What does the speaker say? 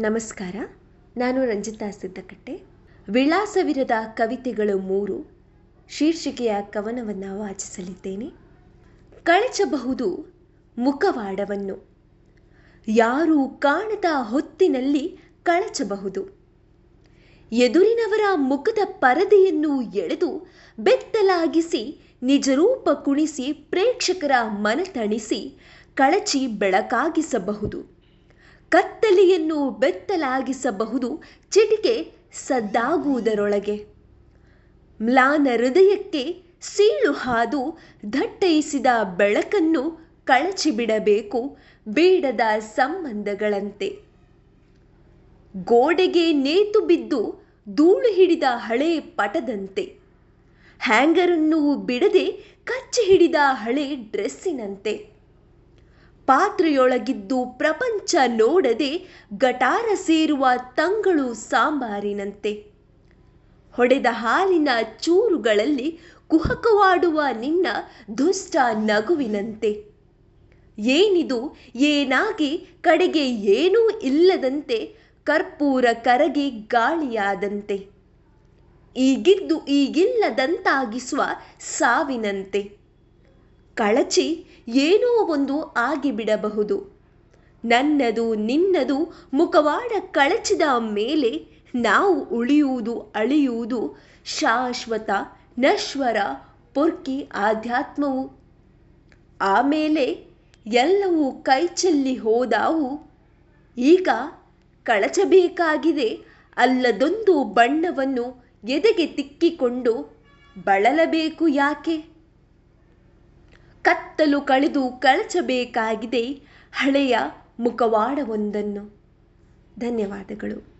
ನಮಸ್ಕಾರ, ನಾನು ರಂಜಿತಾ ಸಿದ್ದಕಟ್ಟೆ. ವಿಳಾಸವಿರದ ಕವಿತೆಗಳು ಮೂರು, ಶೀರ್ಷಿಕೆಯ ಕವನವನ್ನು ವಾಚಿಸಲಿದ್ದೇನೆ. ಕಳಚಬಹುದು ಮುಖವಾಡವನ್ನು. ಯಾರೂ ಕಾಣದ ಹೊತ್ತಿನಲ್ಲಿ ಕಳಚಬಹುದು. ಎದುರಿನವರ ಮುಖದ ಪರದೆಯನ್ನು ಎಳೆದು ಬೆತ್ತಲಾಗಿಸಿ ನಿಜರೂಪ ಕುಣಿಸಿ ಪ್ರೇಕ್ಷಕರ ಮನತಣಿಸಿ ಕಳಚಿ ಬೆಳಕಾಗಿಸಬಹುದು. ಕತ್ತಲೆಯನ್ನು ಬೆತ್ತಲಾಗಿಸಬಹುದು, ಚಿಟಿಕೆ ಸದ್ದಾಗುವುದರೊಳಗೆ. ಮ್ಲಾನ ಹೃದಯಕ್ಕೆ ಸೀಳು ಹಾದು ದಟ್ಟೈಸಿದ ಬೆಳಕನ್ನು ಕಳಚಿಬಿಡಬೇಕು, ಬೇಡದ ಸಂಬಂಧಗಳಂತೆ. ಗೋಡೆಗೆ ನೇತು ಬಿದ್ದು ಧೂಳು ಹಿಡಿದ ಹಳೆ ಪಟದಂತೆ. ಹ್ಯಾಂಗರನ್ನು ಬಿಡದೆ ಕಚ್ಚಿ ಹಿಡಿದ ಹಳೆ ಡ್ರೆಸ್ಸಿನಂತೆ. ಪಾತ್ರೆಯೊಳಗಿದ್ದು ಪ್ರಪಂಚ ನೋಡದೆ ಗಟಾರ ಸೇರುವ ತಂಗಳು ಸಾಂಬಾರಿನಂತೆ. ಹೊಡೆದ ಹಾಲಿನ ಚೂರುಗಳಲ್ಲಿ ಕುಹಕವಾಡುವ ನಿನ್ನ ದುಷ್ಟ ನಗುವಿನಂತೆ. ಏನಿದು, ಏನಾಗಿ, ಕಡೆಗೆ ಏನೂ ಇಲ್ಲದಂತೆ ಕರ್ಪೂರ ಕರಗಿ ಗಾಳಿಯಾದಂತೆ. ಈಗಿದ್ದು ಈಗಿಲ್ಲದಂತಾಗಿಸುವ ಸಾವಿನಂತೆ. ಕಳಚಿ ಏನೋ ಒಂದು ಆಗಿಬಿಡಬಹುದು ನನ್ನದು ನಿನ್ನದು ಮುಖವಾಡ ಕಳಚಿದ ಮೇಲೆ ನಾವು ಉಳಿಯುವುದು ಅಳಿಯುವುದು ಶಾಶ್ವತ ನಶ್ವರ ಪೊರ್ಕಿ ಆಧ್ಯಾತ್ಮವು. ಆಮೇಲೆ ಎಲ್ಲವೂ ಕೈಚೆಲ್ಲಿ ಹೋದಾವು. ಈಗ ಕಳಚಬೇಕಾಗಿದೆ ಅಲ್ಲದೊಂದು ಬಣ್ಣವನ್ನು ಎದೆಗೆ ತಿಕ್ಕಿಕೊಂಡು ಬಳಲಬೇಕು ಯಾಕೆ? ಕತ್ತಲು ಕಳೆದು ಕಳಚಬೇಕಾಗಿದೆ ಹಳೆಯ ಮುಖವಾಡವೊಂದನ್ನು. ಧನ್ಯವಾದಗಳು.